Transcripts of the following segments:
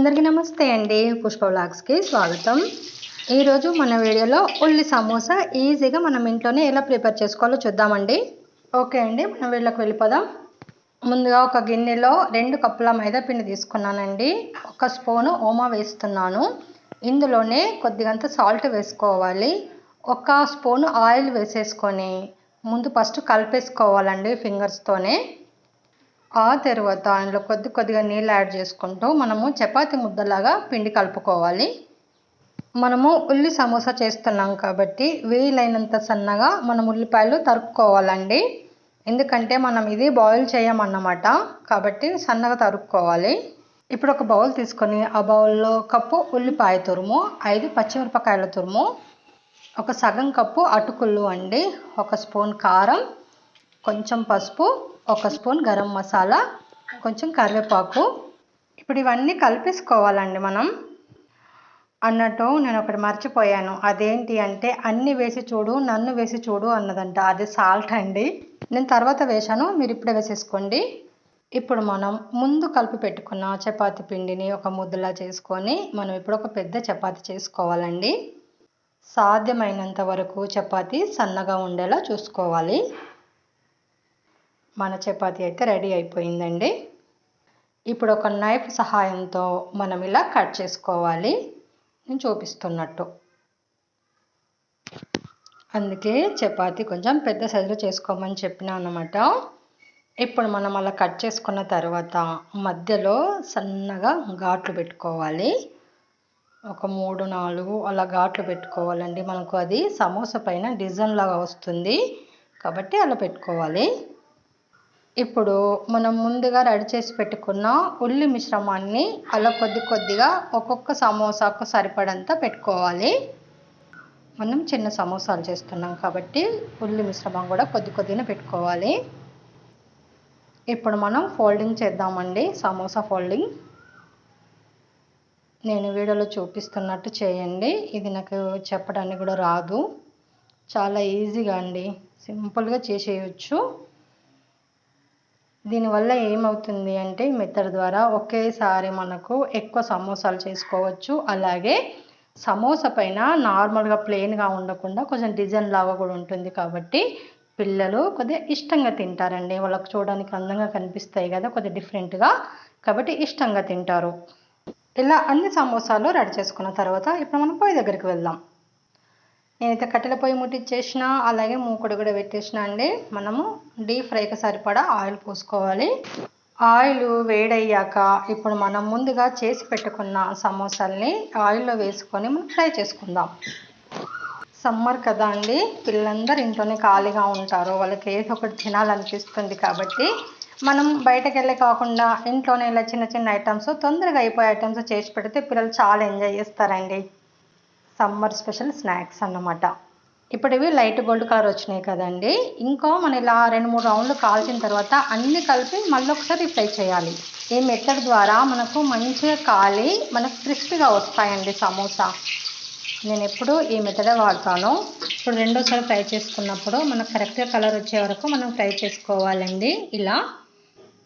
అందరికీ నమస్తే అండి. పుష్ప బ్లాగ్స్కి స్వాగతం. ఈరోజు మన వీడియోలో ఉల్లి సమోసా ఈజీగా మనం ఇంట్లోనే ఎలా ప్రిపేర్ చేసుకోవాలో చూద్దామండి. ఓకే అండి మనం వీళ్ళకి వెళ్ళిపోదాం. ముందుగా ఒక గిన్నెలో రెండు కప్పుల మైదా పిండి తీసుకున్నానండి. ఒక స్పూను ఓమా వేస్తున్నాను. ఇందులోనే కొద్దిగంత సాల్ట్ వేసుకోవాలి. ఒక స్పూను ఆయిల్ వేసేసుకొని ముందు ఫస్ట్ కలిపేసుకోవాలండి ఫింగర్స్తోనే ఆ తర్వాత అందులో కొద్ది కొద్దిగా నీళ్ళు యాడ్ చేసుకుంటూ మనము చపాతి ముద్దలాగా పిండి కలుపుకోవాలి. మనము ఉల్లి సమోసా చేస్తున్నాం కాబట్టి వీలైనంత సన్నగా మనం ఉల్లిపాయలు తరుక్కోవాలండి. ఎందుకంటే మనం ఇది బాయిల్ చేయమన్నమాట కాబట్టి సన్నగా తరుక్కోవాలి. ఇప్పుడు ఒక బౌల్ తీసుకొని ఆ బౌల్లో కప్పు ఉల్లిపాయ తురుము ఐదు పచ్చిమిరపకాయల తురుము ఒక సగం కప్పు అటుకులు అండి ఒక స్పూన్ కారం కొంచెం పసుపు ఒక స్పూన్ గరం మసాలా కొంచెం కరివేపాకు. ఇప్పుడు ఇవన్నీ కలిపేసుకోవాలండి మనం. అన్నట్టు నేను ఒకటి మర్చిపోయాను. అదేంటి అంటే అన్నీ వేసి చూడు నన్ను వేసి చూడు అన్నదంట. అది సాల్ట్ అండి. నేను తర్వాత వేశాను మీరు ఇప్పుడే వేసేసుకోండి. ఇప్పుడు మనం ముందు కలిపి పెట్టుకున్న చపాతి పిండిని ఒక ముద్దలా చేసుకొని మనం ఇప్పుడు ఒక పెద్ద చపాతి చేసుకోవాలండి. సాధ్యమైనంత వరకు చపాతి సన్నగా ఉండేలా చూసుకోవాలి. మన చపాతీ అయితే రెడీ అయిపోయిందండి. ఇప్పుడు ఒక నైఫ్ సహాయంతో మనం ఇలా కట్ చేసుకోవాలి. నేను చూపిస్తున్నట్టు. అందుకే చపాతీ కొంచెం పెద్ద సైజులో చేసుకోమని చెప్పినా అనమాట ఇప్పుడు మనం అలా కట్ చేసుకున్న తర్వాత మధ్యలో సన్నగా ఘాట్లు పెట్టుకోవాలి. ఒక మూడు నాలుగు అలా ఘాట్లు పెట్టుకోవాలండి. మనకు అది సమోసా పైన డిజైన్ లాగా వస్తుంది. కాబట్టి అలా పెట్టుకోవాలి. ఇప్పుడు మనం ముందుగా రెడీ చేసి పెట్టుకున్న ఉల్లి మిశ్రమాన్ని అలా కొద్ది కొద్దిగా ఒక్కొక్క సమోసాకు సరిపడంత పెట్టుకోవాలి. మనం చిన్న సమోసాలు చేస్తున్నాం కాబట్టి ఉల్లి మిశ్రమం కూడా కొద్ది కొద్దిగా పెట్టుకోవాలి. ఇప్పుడు మనం ఫోల్డింగ్ చేద్దామండి సమోసా ఫోల్డింగ్. నేను వీడియోలో చూపిస్తున్నట్టు చేయండి. ఇది నాకు చెప్పడానికి కూడా రాదు. చాలా ఈజీగా అండి. సింపుల్గా చేసేయచ్చు. దీనివల్ల ఏమవుతుంది అంటే మెథడ్ ద్వారా ఒకేసారి మనకు ఎక్కువ సమోసాలు చేసుకోవచ్చు. అలాగే సమోసా పైన నార్మల్గా ప్లెయిన్గా ఉండకుండా కొంచెం డిజైన్ లాగా కూడా ఉంటుంది కాబట్టి పిల్లలు కొద్దిగా ఇష్టంగా తింటారండి. వాళ్ళకు చూడడానికి అందంగా కనిపిస్తాయి కదా కొద్దిగా డిఫరెంట్గా కాబట్టి ఇష్టంగా తింటారు. ఇలా అన్ని సమోసాలు రెడీ చేసుకున్న తర్వాత ఇప్పుడు మనం పొయ్యి దగ్గరికి వెళ్దాం. నేనైతే కట్టెల పొయ్యి ముట్టించేసిన అలాగే మూకుడు కూడా పెట్టేసిన అండి. మనము డీప్ ఫ్రైకి సరిపడా ఆయిల్ పోసుకోవాలి. ఆయిల్ వేడయ్యాక ఇప్పుడు మనం ముందుగా చేసి పెట్టుకున్న సమోసాల్ని ఆయిల్లో వేసుకొని మనం ఫ్రై చేసుకుందాం. సమ్మర్ కదా అండి పిల్లలందరూ ఇంట్లోనే ఖాళీగా ఉంటారు. వాళ్ళకి ఏదో ఒకటి తినాలనిపిస్తుంది కాబట్టి మనం బయటకు వెళ్ళే కాకుండా ఇంట్లోనే ఇలా చిన్న చిన్న ఐటమ్స్ తొందరగా అయిపోయే ఐటమ్స్ చేసి పెడితే పిల్లలు చాలా ఎంజాయ్ చేస్తారండి. సమ్మర్ స్పెషల్ స్నాక్స్ అన్నమాట. ఇప్పుడు ఇవి లైట్ గోల్డ్ కలర్ వచ్చినాయి కదండి. ఇంకో మనం ఇలా రెండు మూడు రౌండ్లు కాల్చిన తర్వాత అన్నీ కలిపి మళ్ళీ ఒకసారి ఫ్రై చేయాలి. ఈ మెథడ్ ద్వారా మనకు మంచిగా కాలి మనకు క్రిస్పీగా వస్తాయండి సమోసా. నేను ఎప్పుడు ఈ మెథడే వాడతాను. ఇప్పుడు రెండోసారి ఫ్రై చేసుకున్నప్పుడు మనకు కరెక్ట్గా కలర్ వచ్చే వరకు మనం ఫ్రై చేసుకోవాలండి. ఇలా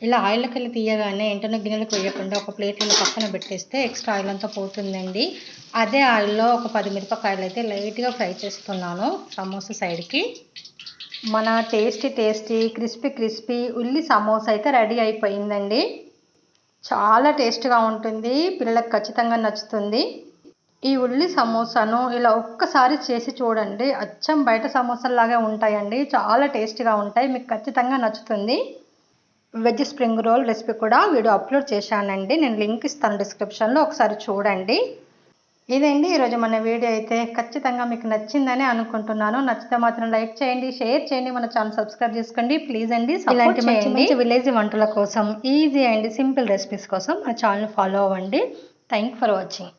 ఇలా ఆయిల్ కల్లి తీయగానే వెంటనే గిన్నెలకు వేయకుండా ఒక ప్లేట్లో పక్కన పెట్టేస్తే ఎక్స్ట్రా ఆయిల్ అంతా పోతుందండి. అదే ఆయిల్లో ఒక పది మిరపకాయలు అయితే లైట్గా ఫ్రై చేస్తున్నాను సమోసా సైడ్కి. మన టేస్టీ టేస్టీ క్రిస్పీ క్రిస్పీ ఉల్లి సమోసా అయితే రెడీ అయిపోయిందండి. చాలా టేస్ట్గా ఉంటుంది పిల్లలకు ఖచ్చితంగా నచ్చుతుంది. ఈ ఉల్లి సమోసాను ఇలా ఒక్కసారి చేసి చూడండి. అచ్చం బయట సమోసాలాగే ఉంటాయండి చాలా టేస్ట్గా ఉంటాయి మీకు ఖచ్చితంగా నచ్చుతుంది. వెజ్ స్ప్రింగ్ రోల్ రెసిపీ కూడా వీడియో అప్లోడ్ చేశానండి. నేను లింక్ ఇస్తాను డిస్క్రిప్షన్లో ఒకసారి చూడండి. ఇదండి ఈరోజు మన వీడియో అయితే. ఖచ్చితంగా మీకు నచ్చిందని అనుకుంటున్నాను. నచ్చితే మాత్రం లైక్ చేయండి షేర్ చేయండి మన ఛానల్ సబ్స్క్రైబ్ చేసుకోండి. ప్లీజ్ అండి ఇలాంటి మంచి మంచి విలేజ్ వంటల కోసం ఈజీ అండ్ సింపుల్ రెసిపీస్ కోసం మన ఛానల్ ఫాలో అవ్వండి. Thank for watching.